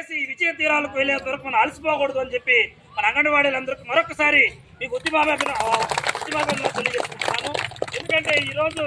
చేసి విజయ తీరాలకు వెళ్ళే వరకు మనం అలసిపోకూడదు అని చెప్పి మన అంగన్వాడీలందరికీ మరొకసారి మీకు ఉద్యమాభిప్రాయం ఉద్యమాభిప్రాయం తెలియజేస్తున్నాను. ఎందుకంటే ఈ రోజు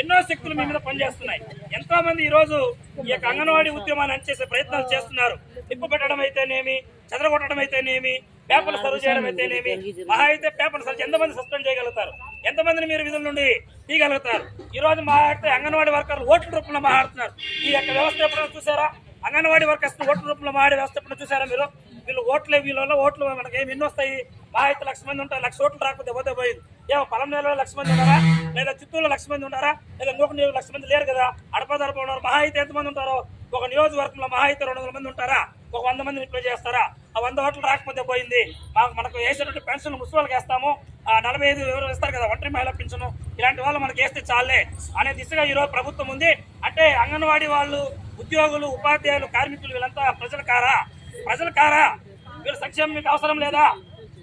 ఎన్నో శక్తులు మీ మీద పనిచేస్తున్నాయి. ఎంతో మంది ఈ రోజు ఈ యొక్క అంగన్వాడీ ఉద్యమాన్ని అనిచేసే ప్రయత్నాలు చేస్తున్నారు. నిప్పు పెట్టడం అయితేనేమి చెదరగొట్టడం అయితేనేమి పేపర్లు సర్వ్ చేయడం అయితేనేమి మహా అయితే పేపర్లు సర్వ్ ఎంతమంది సస్పెండ్ చేయగలుగుతారు? ఎంతమందిని మీరు విధుల నుండి తీయగలుగుతారు? ఈ రోజు మాట్లాడితే అంగన్వాడీ వర్కర్లు ఓట్ల రూపంలో మాట్లాడుతున్నారు. ఈ యొక్క వ్యవస్థ ఎప్పుడైనా చూసారా అంగన్వాడీ వర్కర్స్ ఓట్ల రూపంలో మాడే వ్యవస్థ ఇప్పుడు చూసారా మీరు? వీళ్ళు ఓట్లే వీళ్ళ ఓట్లు మనకి ఏమి ఎన్ని వస్తాయి? మా అయితే లక్ష మంది ఉంటారు లక్ష ఓట్లు రాకపోతే పోతే పోయింది. ఏమో పలంనేరులో లక్ష మంది ఉన్నారా? లేదా చిత్తూరులో లక్ష మంది ఉన్నారా? లేదా నూకు నీరు లక్ష మంది లేరు కదా? అడపదడప ఉన్నారు మహా అయితే ఎంతమంది ఉంటారో? ఒక నియోజకవర్గంలో మహా అయితే రెండు వందల మంది ఉంటారా? ఒక వంద మంది రిప్లై చేస్తారా? ఆ వంద ఓట్లు రాకపోతే పోయింది. మాకు మనకు వేసేటువంటి పెన్షన్ మున్సిపల్కి వేస్తాము. ఆ నలభై ఐదు ఎవరు ఇస్తారు కదా? ఒంటరి మహిళా పెన్షన్ ఇలాంటి వాళ్ళు మనకి వేస్తే చాలే అనే దిశగా ఈరోజు ప్రభుత్వం ఉంది. అంటే అంగన్వాడీ వాళ్ళు ఉద్యోగులు ఉపాధ్యాయులు కార్మికులు వీళ్ళంతా ప్రజల కారా? ప్రజల కారా? వీళ్ళ సంక్షేమం మీకు అవసరం లేదా?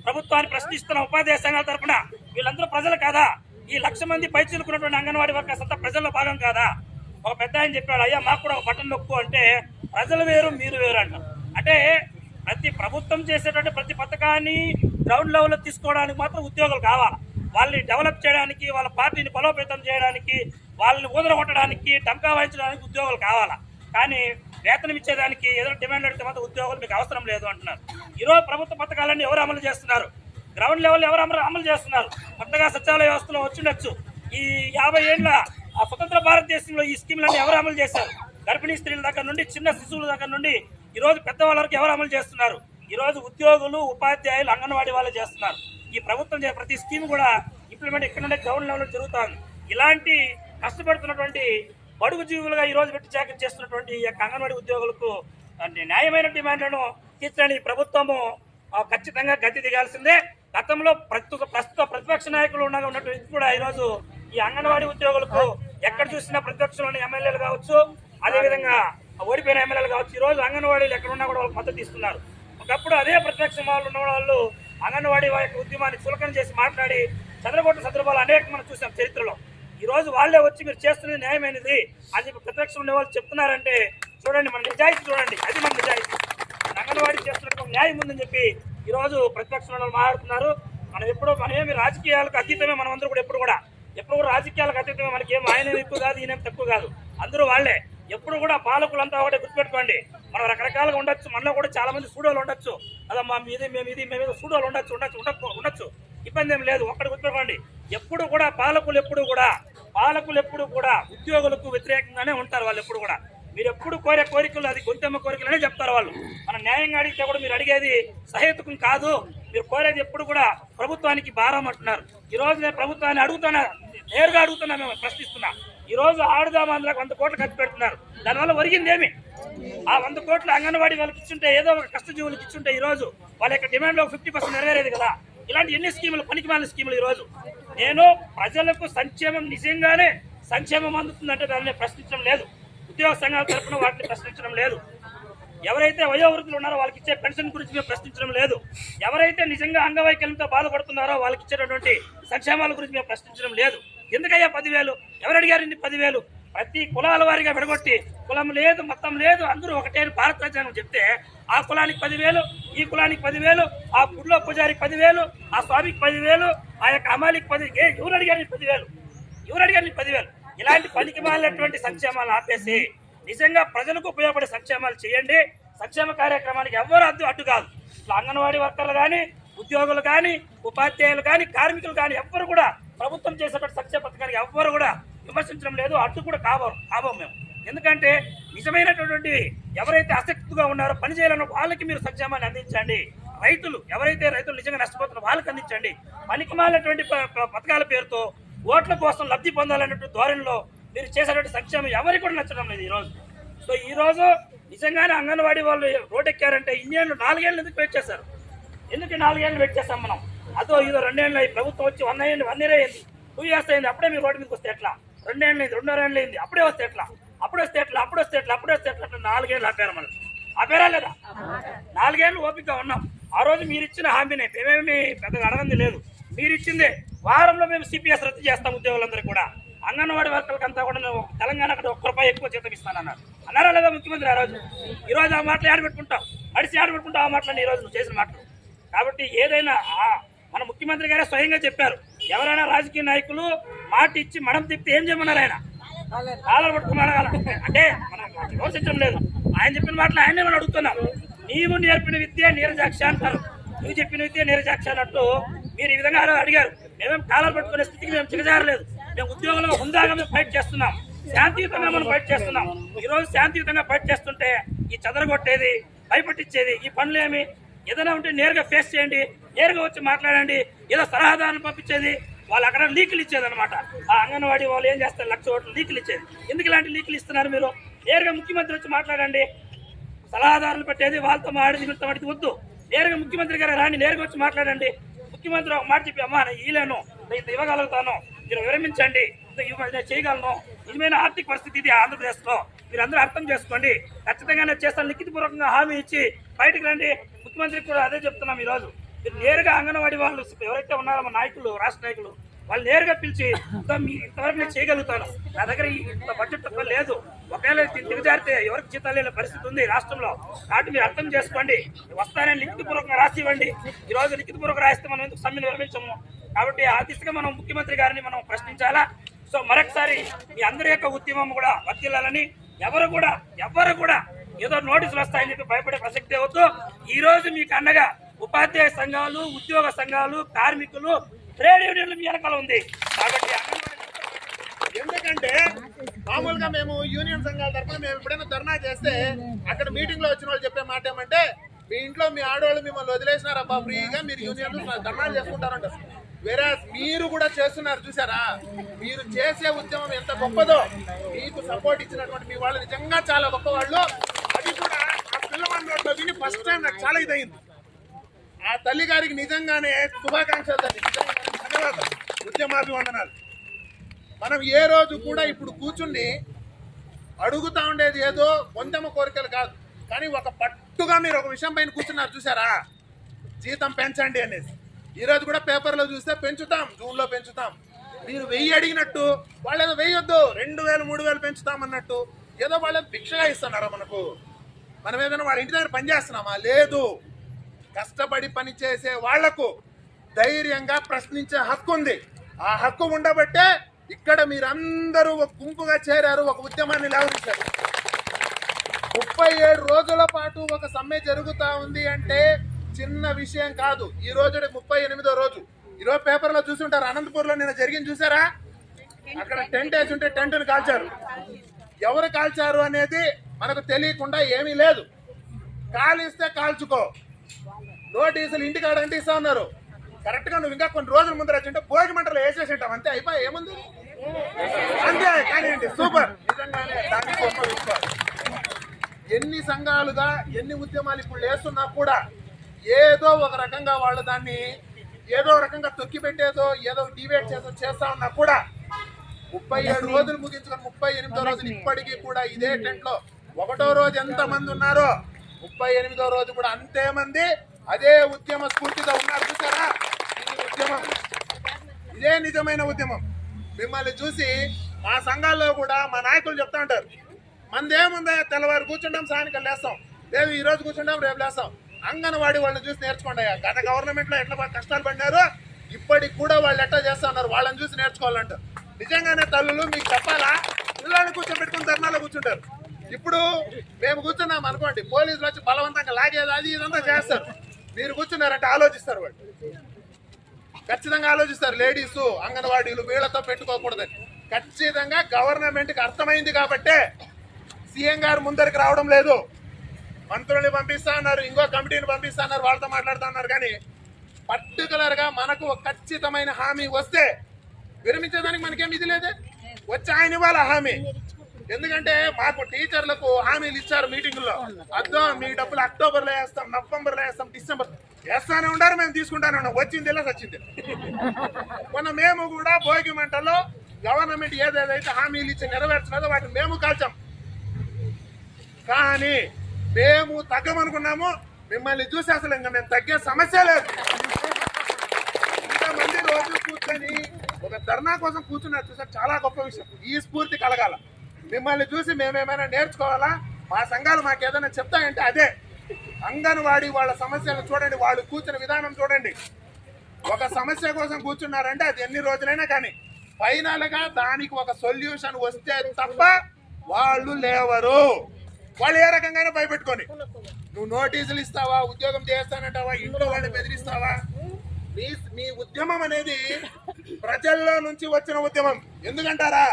ప్రభుత్వాన్ని ప్రశ్నిస్తున్న ఉపాధ్యాయ సంఘాల తరఫున వీళ్ళందరూ ప్రజలు కాదా? ఈ లక్ష మంది పైచిలుకున్నటువంటి అంగన్వాడీ వర్కర్స్ అంతా ప్రజల్లో భాగం కాదా? ఒక పెద్ద ఆయన చెప్పాడు అయ్యా మాకు కూడా ఒక బటన్ నొక్కు అంటే ప్రజలు వేరు మీరు వేరు అంట అంటే ప్రతి ప్రభుత్వం చేసేటువంటి ప్రతి పథకాన్ని గ్రౌండ్ లెవెల్లో తీసుకోవడానికి మాత్రం ఉద్యోగులు కావాలి? వాళ్ళని డెవలప్ చేయడానికి వాళ్ళ పార్టీని బలోపేతం చేయడానికి వాళ్ళని ఊదరగొట్టడానికి టంకా వాయించడానికి ఉద్యోగులు కావాలా? కానీ వేతనం ఇచ్చేదానికి ఏదో డిమాండ్ అడిగితే మాత్రం ఉద్యోగులు మీకు అవసరం లేదు అంటున్నారు. ఈరోజు ప్రభుత్వ పథకాలన్నీ ఎవరు అమలు చేస్తున్నారు? గ్రౌండ్ లెవెల్ ఎవరు అమలు అమలు చేస్తున్నారు? కొత్తగా సచివాలయ వ్యవస్థలో వచ్చిండొచ్చు ఈ యాభై ఏళ్ళ ఆ స్వతంత్ర భారతదేశంలో ఈ స్కీమ్లన్నీ ఎవరు అమలు చేశారు? గర్భిణీ స్త్రీల దగ్గర నుండి చిన్న శిశువుల దగ్గర నుండి ఈరోజు పెద్దవాళ్ళ వరకు ఎవరు అమలు చేస్తున్నారు? ఈరోజు ఉద్యోగులు ఉపాధ్యాయులు అంగన్వాడీ వాళ్ళు చేస్తున్నారు. ఈ ప్రభుత్వం ప్రతి స్కీమ్ కూడా ఇంప్లిమెంట్ ఇక్కడ నుండి గ్రౌండ్ లెవెల్ జరుగుతుంది ఇలాంటి కష్టపడుతున్నటువంటి బడుగు జీవులుగా ఈ రోజు పెట్టి చాకరీ చేస్తున్నటువంటి ఈ యొక్క అంగన్వాడీ ఉద్యోగులకు న్యాయమైన డిమాండ్లను తీర్చడానికి ప్రభుత్వము ఖచ్చితంగా గతి దిగాల్సిందే. గతంలో ప్రస్తుత ప్రస్తుత ప్రతిపక్ష నాయకులు ఉండగా ఉన్నటువంటి కూడా ఈ రోజు ఈ అంగన్వాడీ ఉద్యోగులకు ఎక్కడ చూసినా ప్రతిపక్షంలోని ఎమ్మెల్యేలు కావచ్చు అదేవిధంగా ఓడిపోయిన ఎమ్మెల్యేలు కావచ్చు ఈ రోజు అంగన్వాడీలు ఎక్కడ ఉన్నా కూడా వాళ్ళకి మద్దతు ఇస్తున్నారు. ఒకప్పుడు అదే ప్రతిపక్షం వాళ్ళు ఉన్న వాళ్ళు అంగన్వాడీ వారి యొక్క ఉద్యమాన్ని చులకన చేసి మాట్లాడి చంద్రగొట్ట సందర్భాలు అనేక మనం చూసాం చరిత్రలో. ఈరోజు వాళ్ళే వచ్చి మీరు చేస్తున్నది న్యాయమైనది అని చెప్పి ప్రతిపక్షం ఉండే వాళ్ళు చెప్తున్నారంటే చూడండి మన నిజాయితీ చూడండి. అది మన నిజాయితీ. మన అంగన్వాడీ చేస్తున్నటువంటి న్యాయం ఉందని చెప్పి ఈరోజు ప్రత్యక్ష ప్రతిపక్షం వాళ్ళు మాట్లాడుతున్నారు. మనం ఎప్పుడు మనం ఏమి రాజకీయాలకు అతీతమే మనం కూడా ఎప్పుడు కూడా. ఎప్పుడు కూడా రాజకీయాలకు అతీతమే మనకి ఏం ఆయన ఎక్కువ కాదు ఈయన తక్కువ కాదు. అందరూ వాళ్ళే. ఎప్పుడు కూడా పాలకులంతా ఒకటే గుర్తుపెట్టుకోండి. మనం రకరకాలుగా ఉండొచ్చు. మనలో కూడా చాలా మంది సూడోలు ఉండొచ్చు. అదమ్మా మీది మేము ఇది మేము సూడోలు ఉండొచ్చు ఉండొచ్చు. ఉండొచ్చు. ఇబ్బంది ఏం లేదు. ఒక్కటి గుర్తుపెట్టుకోండి. ఎప్పుడు కూడా పాలకులు ఎప్పుడు కూడా పాలకులు ఎప్పుడు కూడా ఉద్యోగులకు వ్యతిరేకంగానే ఉంటారు వాళ్ళు ఎప్పుడు కూడా. మీరు ఎప్పుడు కోరే కోరికలు అది గొంతెమ్మ కోరికలనే చెప్తారు వాళ్ళు. మనం న్యాయంగా అడిగితే కూడా మీరు అడిగేది సహేతుకం కాదు. మీరు కోరేది ఎప్పుడు కూడా ప్రభుత్వానికి భారం అంటున్నారు. ఈ రోజు నేను ప్రభుత్వాన్ని అడుగుతున్నా నేరుగా అడుగుతున్నా మేము ప్రశ్నిస్తున్నా. ఈ రోజు ఆడుదాం అందులో వంద కోట్లు ఖర్చు పెడుతున్నారు. దానివల్ల ఒరిగింది ఏమి? ఆ వంద కోట్లు అంగన్వాడీ వాళ్ళకి ఇచ్చుంటే ఏదో ఒక కష్టజీవులకు ఇచ్చుంటే ఈ రోజు వాళ్ళ యొక్క డిమాండ్లో ఫిఫ్టీ పర్సెంట్ నెరవేరేది కదా. ఇలాంటి ఎన్ని స్కీములు పనికిమాలిన స్కీములు ఈ రోజు? నేను ప్రజలకు సంక్షేమం నిజంగానే సంక్షేమం అందుతుందంటే దాన్ని ప్రశ్నించడం లేదు. ఉద్యోగ సంఘాల తరఫున వాటిని ప్రశ్నించడం లేదు. ఎవరైతే వయోవృద్ధులు ఉన్నారో వాళ్ళకి ఇచ్చే పెన్షన్ గురించి మేము ప్రశ్నించడం లేదు. ఎవరైతే నిజంగా అంగవైకల్యంతో బాధపడుతున్నారో వాళ్ళకి ఇచ్చేటటువంటి సంక్షేమాల గురించి మేము ప్రశ్నించడం లేదు. ఎందుకయ్యా పదివేలు? ఎవరు అడిగారు ఇన్ని పదివేలు? ప్రతి కులాల వారిగా విడగొట్టి కులం లేదు మొత్తం లేదు అందరూ ఒకటే భారత రాజ్యాంగం చెప్తే ఆ కులానికి పదివేలు ఈ కులానికి పదివేలు ఆ గుడిలో పూజారికి పదివేలు ఆ స్వామికి పదివేలు ఆ యొక్క అమాలికి పది ఏ ఎవరు అడిగారు పదివేలు? ఎవరు అడిగారు పదివేలు. ఇలాంటి పనికి మాలినటువంటి సంక్షేమాలు ఆపేసి నిజంగా ప్రజలకు ఉపయోగపడే సంక్షేమాలు చేయండి. సంక్షేమ కార్యక్రమానికి ఎవరు అడ్డు అడ్డు కాదు. ఇట్లా అంగన్వాడీ వర్కర్లు కానీ ఉద్యోగులు కానీ ఉపాధ్యాయులు కానీ కార్మికులు కానీ ఎవ్వరు కూడా ప్రభుత్వం చేసేటువంటి సంక్షేమ పథకానికి ఎవ్వరు కూడా విమర్శించడం లేదు అడ్డు కూడా కాబోరు కాబోము మేము. ఎందుకంటే నిజమైనటువంటి ఎవరైతే ఆసక్తిగా ఉన్నారో పని చేయాలన్న వాళ్ళకి మీరు సంక్షేమాన్ని అందించండి. రైతులు ఎవరైతే రైతులు నిజంగా నష్టపోతున్నారో వాళ్ళకి అందించండి. పనికిమాలటువంటి ప- పథకాల పేరుతో ఓట్ల కోసం లబ్ధి పొందాలన్నటువంటి ధోరణిలో మీరు చేసేటువంటి సంక్షేమం ఎవరికి కూడా నచ్చడం లేదు ఈరోజు. సో ఈ రోజు నిజంగానే అంగన్వాడీ వాళ్ళు రోడ్డెక్కారంటే ఇన్నేళ్ళు నాలుగేళ్ళు ఎందుకు వెయిట్ చేశారు? ఎందుకు నాలుగేళ్ళు వెయిట్ చేస్తాం మనం? అదో ఇదో రెండేళ్ళు అయ్యి ప్రభుత్వం వచ్చి వన్ అయ్యింది వన్ ఇయర్ అయింది. టూ ఇయర్స్ అయింది అప్పుడే మీరు రోడ్డు మీదకి వస్తే ఎట్లా? రెండేళ్ళు అయింది రెండున్నర ఏళ్ళు అయింది అప్పుడే వస్తే ఎట్లా? అప్పుడే వస్తే ఎట్లా అప్పుడే వస్తే ఎట్లా అప్పుడు వస్తే ఎట్లా నాలుగేళ్ళు ఆపారు మనం ఆపారా లేదా? నాలుగేళ్ళు ఓపిక ఉన్నాం. ఆ రోజు మీరు ఇచ్చిన హామీనే మేమేమి పెద్దగా అడగంది లేదు. మీరు ఇచ్చిందే వారంలో మేము సిపిఎస్ రద్దు చేస్తాం ఉద్యోగులందరూ కూడా. అంగన్వాడీ వర్కర్లకు అంతా కూడా నేను తెలంగాణ ఒక్క రూపాయి ఎక్కువ జీతం ఇస్తానన్నారు అన్నారా. లేదా ముఖ్యమంత్రి ఆ రోజు? ఈ రోజు ఆ మాటలు ఆడబెట్టుకుంటాం అడిసి ఆడబెట్టుకుంటాం ఆ మాటలని ఈ రోజు నువ్వు చేసిన మాటలు? కాబట్టి ఏదైనా మన ముఖ్యమంత్రి గారే స్వయంగా చెప్పారు. ఎవరైనా రాజకీయ నాయకులు మాట ఇచ్చి మడం తిప్పి ఏం చేయమన్నారు ఆయన? కాలర్ పట్టుకున్నాడు కదా అంటే మనం యోచించడం లేదు. ఆయన చెప్పిన మాటలు ఆయనే మనం అడుగుతున్నాం. నీవు నేర్పిన విద్య నీరజాక్ష అంటారు. నువ్వు చెప్పిన విద్య నీరజాక్ష అన్నట్టు మీరు ఈ విధంగా అడిగారు. మేమేం కాలాలు పట్టుకునే స్థితికి మేము చిగజారలేదు మేము ఉద్యోగంలో హుందాగా మేము ఫైట్ చేస్తున్నాం. శాంతియుతంగా మనం ఫైట్ చేస్తున్నాం. ఈరోజు శాంతియుతంగా ఫైట్ చేస్తుంటే ఈ చదరగొట్టేది భయపట్టించేది ఈ పనులు ఏమి? ఏదైనా ఉంటే నేరుగా ఫేస్ చేయండి నేరుగా వచ్చి మాట్లాడండి ఏదో సలహాదారులు పంపించేది వాళ్ళు అక్కడ లీకులు ఇచ్చేదనమాట ఆ అంగన్వాడీ వాళ్ళు ఏం చేస్తారు? లక్ష ఓట్లు లీకులు ఇచ్చేది. ఎందుకు ఇలాంటి లీకులు ఇస్తున్నారు మీరు? నేరుగా ముఖ్యమంత్రి వచ్చి మాట్లాడండి. సలహాదారులు పెట్టేది వాళ్ళతో మాడేది వీళ్ళతో మాడేది వద్దు. నేరుగా ముఖ్యమంత్రి గారు రాని నేరుగా వచ్చి మాట్లాడండి. ముఖ్యమంత్రి ఒక మాట చెప్పి అమ్మా నేను ఈలేను నేను ఇంత ఇవ్వగలుగుతాను. మీరు విరమించండి. ఇంత నేను చేయగలను. నిజమైన ఆర్థిక పరిస్థితి ఇది ఆంధ్రప్రదేశ్లో. మీరు అందరూ అర్థం చేసుకోండి. ఖచ్చితంగా నేను చేస్తాను. లిఖితపూర్వకంగా హామీ ఇచ్చి బయటకు రండి. ముఖ్యమంత్రికి కూడా అదే చెప్తున్నాం ఈరోజు. మీరు నేరుగా అంగన్వాడీ వాళ్ళు ఎవరైతే ఉన్నారో మా నాయకులు రాష్ట్ర నాయకులు వాళ్ళు నేరుగా పిలిచి మీ ఇంతవరకు నేను చేయగలుగుతాను. నా దగ్గర ఇంత బడ్జెట్ తక్కువ లేదు. ఒకవేళ దిగజారితే ఎవరికి జీతాలు పరిస్థితి ఉంది రాష్ట్రంలో. కాబట్టి మీరు అర్థం చేసుకోండి. వస్తానని లిఖితపూర్వకంగా రాసి ఇవ్వండి ఈ రోజు లిఖితపూర్వక రాస్తే మనం ఎందుకు సమ్మెను విరమించము? కాబట్టి ఆ దిశగా మనం ముఖ్యమంత్రి గారిని మనం ప్రశ్నించాలా? సో మరొకసారి మీ అందరి యొక్క ఉద్యమం కూడా వర్తిల్లాలని ఎవరు కూడా ఎవరు కూడా ఏదో నోటీసులు వస్తాయని చెప్పి భయపడే ప్రసక్తి వద్దు. ఈరోజు మీకు అండగా ఉపాధ్యాయ సంఘాలు ఉద్యోగ సంఘాలు కార్మికులు ట్రేడ్ యూనియన్లు మీ వెనకాల ఉంది. కాబట్టి ఎందుకంటే మామూలుగా మేము యూనియన్ సంఘాల తరఫున మేము ఎప్పుడైనా ధర్నా చేస్తే అక్కడ మీటింగ్లో వచ్చిన వాళ్ళు చెప్పే మాట ఏమంటే మీ ఇంట్లో మీ ఆడవాళ్ళు మిమ్మల్ని వదిలేసినారబ్బా ఫ్రీగా మీరు యూనియన్ ధర్నాలు చేసుకుంటారంట. వేరే మీరు కూడా చేస్తున్నారు చూసారా? మీరు చేసే ఉద్యమం ఎంత గొప్పదో మీకు సపోర్ట్ ఇచ్చినటువంటి మీ వాళ్ళు నిజంగా చాలా గొప్ప వాళ్ళు అది కూడా ఆ పిల్లవాడి విని ఫస్ట్ టైం నాకు చాలా ఇదైంది ఆ తల్లి గారికి నిజంగానే శుభాకాంక్షలు తల్లి. నిజంగానే ధన్యవాదాలు ఉద్యమాభివందనాలు మనం ఏ రోజు కూడా ఇప్పుడు కూర్చుండి అడుగుతా ఉండేది ఏదో కొంతమ కోరికలు కాదు. కానీ ఒక పట్టుగా మీరు ఒక విషయం పైన కూర్చున్నారు చూసారా జీతం పెంచండి అనేసి. ఈ రోజు కూడా పేపర్లో చూస్తే పెంచుతాం జూన్లో పెంచుతాం. మీరు వెయ్యి అడిగినట్టు వాళ్ళు ఏదో వెయ్యొద్దు రెండు వేలు మూడు వేలు పెంచుతాం అన్నట్టు ఏదో వాళ్ళు భిక్షగా ఇస్తున్నారా మనకు? మనం ఏదైనా వాళ్ళ ఇంటి దగ్గర పనిచేస్తున్నామా లేదు. కష్టపడి పని చేసే వాళ్ళకు ధైర్యంగా ప్రశ్నించే హక్కు ఉంది. ఆ హక్కు ఉండబట్టే ఇక్కడ మీరందరూ ఒక గుంపుగా చేరారు ఒక ఉద్యమాన్ని లేవదీశారు ముప్పై ఏడు రోజుల పాటు ఒక సమ్మె జరుగుతా ఉంది అంటే చిన్న విషయం కాదు. ఈ రోజు ముప్పై ఎనిమిదో రోజు. ఈరోజు పేపర్లో చూసుంటారు అనంతపూర్లో నిన్న జరిగింది చూసారా? అక్కడ టెంట్ వేసి ఉంటే టెంట్ని కాల్చారు. ఎవరు కాల్చారు అనేది మనకు తెలియకుండా ఏమీ లేదు. కాలిస్తే కాల్చుకో. నోటీసులు ఇంటికాడ అంటిస్తా ఉన్నారు. కరెక్ట్గా నువ్వు ఇంకా కొన్ని రోజుల ముందర వచ్చింటే భోగి మంటలు వేసేసి ఉంటాం అంతే అయిపోయి? ఏముంది? అంతే కానీ సూపర్ నిజంగానే దాన్ని గొప్ప విషయం. ఎన్ని సంఘాలుగా ఎన్ని ఉద్యమాలు ఇప్పుడు వేస్తున్నా కూడా ఏదో ఒక రకంగా వాళ్ళు దాన్ని ఏదో రకంగా తొక్కి పెట్టేదో ఏదో డివేట్ చేసో చేస్తా ఉన్నా కూడా ముప్పై ఏడు రోజులు ముగించుకొని ముప్పై ఎనిమిదో రోజులు ఇప్పటికీ కూడా ఇదే టెంట్లో ఒకటో రోజు ఎంత మంది ఉన్నారో ముప్పై ఎనిమిదో రోజు కూడా అంతే మంది అదే ఉద్యమ స్ఫూర్తిగా ఉన్నారు చూసారా? ఇది ఉద్యమం. ఇదే నిజమైన ఉద్యమం. మిమ్మల్ని చూసి మా సంఘాల్లో కూడా మా నాయకులు చెప్తా ఉంటారు. మందేముందా తెల్లవారు కూర్చుంటాం సాయంకాలం లేస్తాం. రేపు ఈ రోజు కూర్చుంటాం రేపు లేస్తాం. అంగన్వాడీ వాళ్ళని చూసి నేర్చుకోండి గత గవర్నమెంట్లో ఎట్లా కష్టాలు పడినారో ఇప్పటికి కూడా వాళ్ళు ఎట్లా చేస్తా ఉన్నారు వాళ్ళని చూసి నేర్చుకోవాలంటారు. నిజంగానే తల్లులు మీకు చెప్పాలా? పిల్లల్ని కూర్చోబెట్టుకుని ధర్నాలో కూర్చుంటారు. ఇప్పుడు మేము కూర్చున్నాం అనుకోండి పోలీసులు వచ్చి బలవంతంగా లాగేది అది ఇదంతా చేస్తారు. మీరు కూర్చున్నారంటే ఆలోచిస్తారు వాళ్ళు. ఖచ్చితంగా ఆలోచిస్తారు లేడీస్ అంగన్వాడీలు వీళ్ళతో పెట్టుకోకూడదని. ఖచ్చితంగా గవర్నమెంట్కి అర్థమైంది కాబట్టే సీఎం గారు ముందరికి రావడం లేదు. మంత్రుల్ని పంపిస్తా అన్నారు ఇంకో కమిటీని పంపిస్తా అన్నారు వాళ్ళతో మాట్లాడుతా అన్నారు. కానీ పర్టికులర్గా మనకు ఒక ఖచ్చితమైన హామీ వస్తే విరమించేదానికి మనకేం ఇది లేదే? వచ్చి ఆయన ఇవ్వాలి హామీ? ఎందుకంటే మాకు టీచర్లకు హామీలు ఇచ్చారు మీటింగుల్లో. అద్దో మీ డబ్బులు అక్టోబర్లో వేస్తాం నవంబర్లో వేస్తాం డిసెంబర్. వేస్తానే ఉండారు మేము తీసుకుంటానే ఉన్నాం. వచ్చింది ఇలా వచ్చింది మొన్న మేము కూడా భోగి మంటలో గవర్నమెంట్ ఏదేదైతే హామీలు ఇచ్చి నెరవేర్చినదో వాటిని మేము కాల్చాం. కానీ మేము తగ్గమనుకున్నాము మిమ్మల్ని చూసి అసలు ఇంకా మేము తగ్గే సమస్య లేదు. ఇంతమంది రోజు కూర్చొని ఒక ధర్నా కోసం కూర్చున్నారు. చూసారు చాలా గొప్ప విషయం. ఈ స్ఫూర్తి కలగాల. మిమ్మల్ని చూసి మేమేమైనా నేర్చుకోవాలా? మా సంఘాలు మాకు ఏదైనా చెప్తాయంటే అదే. అంగన్వాడీ వాళ్ళ సమస్యలు చూడండి వాళ్ళు కూర్చున్న విధానం చూడండి. ఒక సమస్య కోసం కూర్చున్నారంటే అది ఎన్ని రోజులైనా కానీ ఫైనల్గా దానికి ఒక సొల్యూషన్ వస్తే తప్ప వాళ్ళు లేవరు. వాళ్ళు ఏ రకంగానే భయపెట్టుకొని. నువ్వు నోటీసులు ఇస్తావా ఉద్యోగం చేస్తానంటావా ఇంట్లో వాళ్ళని బెదిరిస్తావా? మీ మీ ఉద్యమం అనేది ప్రజల్లో నుంచి వచ్చిన ఉద్యమం. ఎందుకంటారా?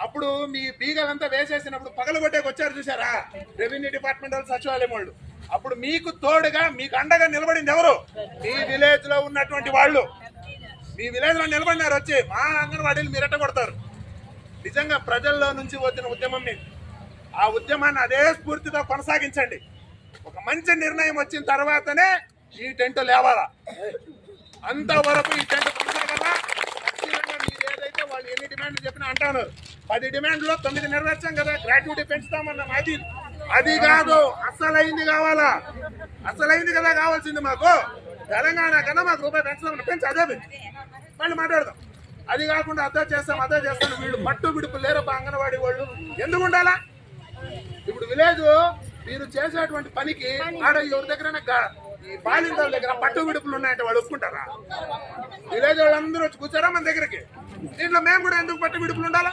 అప్పుడు మీ బీగలంతా వేసేసినప్పుడు పగలగొట్టేకి వచ్చారు చూసారా రెవెన్యూ డిపార్ట్మెంట్ వాళ్ళు సచివాలయం వాళ్ళు. అప్పుడు మీకు తోడుగా మీకు అండగా నిలబడింది ఎవరు? మీ విలేజ్లో ఉన్నటువంటి వాళ్ళు. మీ విలేజ్లో నిలబడినారు వచ్చి మా అంగన్వాడీలు మీరట కొడతారు నిజంగా ప్రజల్లో నుంచి వచ్చిన ఉద్యమం మీది ఆ ఉద్యమాన్ని అదే స్ఫూర్తితో కొనసాగించండి. ఒక మంచి నిర్ణయం వచ్చిన తర్వాతనే ఈ టెంట్ లేవాలా? అంతవరకు ఈ టెంట్ కొనసాగాలా ఏదైతే వాళ్ళు ఎన్ని డిమాండ్లు చెప్పినా అంటాను. పది డిమాండ్లో తొమ్మిది నెరవేర్చాం కదా గ్రాట్యుటీ పెంచుతామన్నాం అది అది కాదు అసలైంది కావాలా? అసలైంది కదా కావాల్సింది మాకు. తెలంగాణ కన్నా మాకు రూపాయి పెంచుదామని పెంచి అదే పెంచు. మళ్ళీ మాట్లాడదాం. అది కాకుండా అదే చేస్తాం అదే చేస్తాం. వీళ్ళు పట్టు విడుపు లేరప్ప అంగన్వాడీ వాళ్ళు. ఎందుకు ఉండాలా? ఇప్పుడు విలేజ్ మీరు చేసేటువంటి పనికి ఆడ ఎవరి దగ్గర ఈ బాలింతల దగ్గర పట్టు విడుపులు ఉన్నాయంటే వాళ్ళు ఒప్పుకుంటారా? విలేజ్ వాళ్ళందరూ వచ్చి కూర్చారా మన దగ్గరికి? దీంట్లో మేము కూడా ఎందుకు పట్టు విడుపులు ఉండాలా?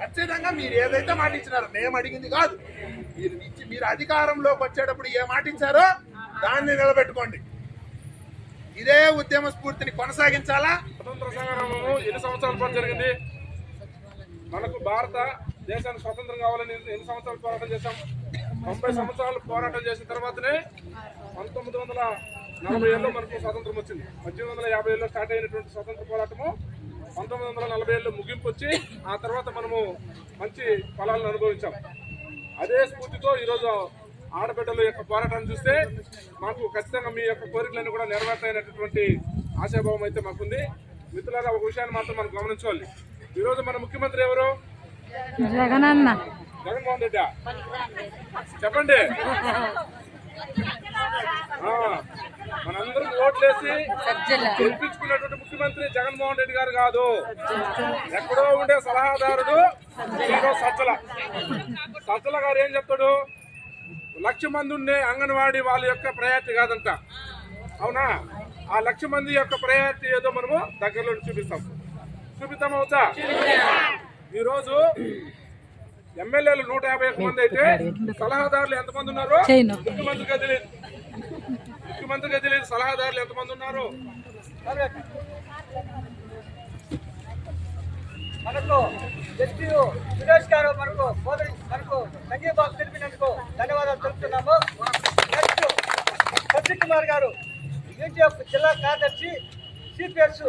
ఖచ్చితంగా మీరు ఏదైతే మాట ఇచ్చినారో మేము అడిగింది కాదు. మీరు ఇచ్చి మీరు అధికారంలోకి వచ్చేటప్పుడు ఏ మాట ఇచ్చారో దాన్ని నిలబెట్టుకోండి. ఇదే ఉద్యమ స్ఫూర్తిని కొనసాగించాలా? స్వతంత్ర సంగ్రామము ఎన్ని సంవత్సరాల పాటు జరిగింది? మనకు భారత దేశానికి స్వతంత్రం కావాలని ఎన్ని సంవత్సరాలు పోరాటం చేశాం? తొంభై సంవత్సరాలు పోరాటం చేసిన తర్వాతనే పంతొమ్మిది వందల నలభై ఏళ్ళలో మనకు స్వాతంత్రం వచ్చింది. పద్దెనిమిది వందల యాభై ఏళ్ళలో స్టార్ట్ అయినటువంటి స్వతంత్ర పోరాటము పంతొమ్మిది వందల నలభై ఏళ్ళు ముగింపు వచ్చి ఆ తర్వాత మనము మంచి ఫలాలను అనుభవించాం. అదే స్ఫూర్తితో ఈరోజు ఆడబిడ్డల యొక్క పోరాటాన్ని చూస్తే మాకు ఖచ్చితంగా మీ యొక్క కోరికలన్నీ కూడా నెరవేర్తాయనేటటువంటి ఆశాభావం అయితే మాకుంది. మిత్రులారా ఒక విషయాన్ని మాత్రం మనం గమనించాలి. ఈరోజు మన ముఖ్యమంత్రి ఎవరు? జగనన్న. జగన్మోహన్ రెడ్డి చెప్పండి. ఆ, మనందరం ఓట్లేసి గెలిపించుకున్నటువంటి ముఖ్యమంత్రి జగన్మోహన్ రెడ్డి గారు కాదు. ఎక్కడో ఉండే సలహాదారుడు సజ్జల. సజ్జల గారు ఏం చెప్తాడు? లక్ష మంది ఉండే అంగన్వాడీ వాళ్ళ యొక్క ప్రయారిటీ కాదంట. అవునా? ఆ లక్ష మంది యొక్క ప్రయారిటీ ఏదో మనము దగ్గరలో చూపిస్తాం. చూపిస్తాం అవుతా ఈరోజు ఎమ్మెల్యేలు నూట యాభై ఒక్క మంది అయితే సలహాదారులు ఎంతమంది ఉన్నారు? చేయను. ముఖ్యమంత్రిగా తెలియదు ముఖ్యమంత్రిగా తెలియదు సలహాదారులు ఎంతమంది ఉన్నారు? మనకు ఎస్పీ సురేష్ గారు మనకు మనకు సంఘీభావం తెలిపినందుకు ధన్యవాదాలు తెలుపుతున్నాము. నెక్స్ట్ సత్య కుమార్ గారు యూటీఎఫ్ జిల్లా కార్యదర్శి సిపిఎస్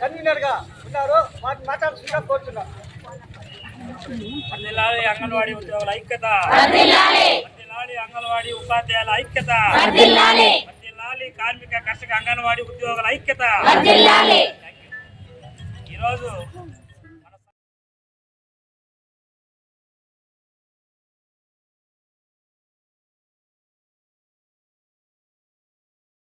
కన్వీనర్గా ఉన్నారు. వాటిని మాట్లాడుతున్నా కోరుతున్నాం. వర్ధిల్లాలి అంగన్వాడీ ఉద్యోగుల ఐక్యత. వర్ధిల్లాలి అంగన్వాడీ ఉపాధ్యాయుల ఐక్యత. వర్ధిల్లాలి కార్మిక కర్షక అంగన్వాడీ ఉద్యోగుల ఐక్యత. ఈరోజు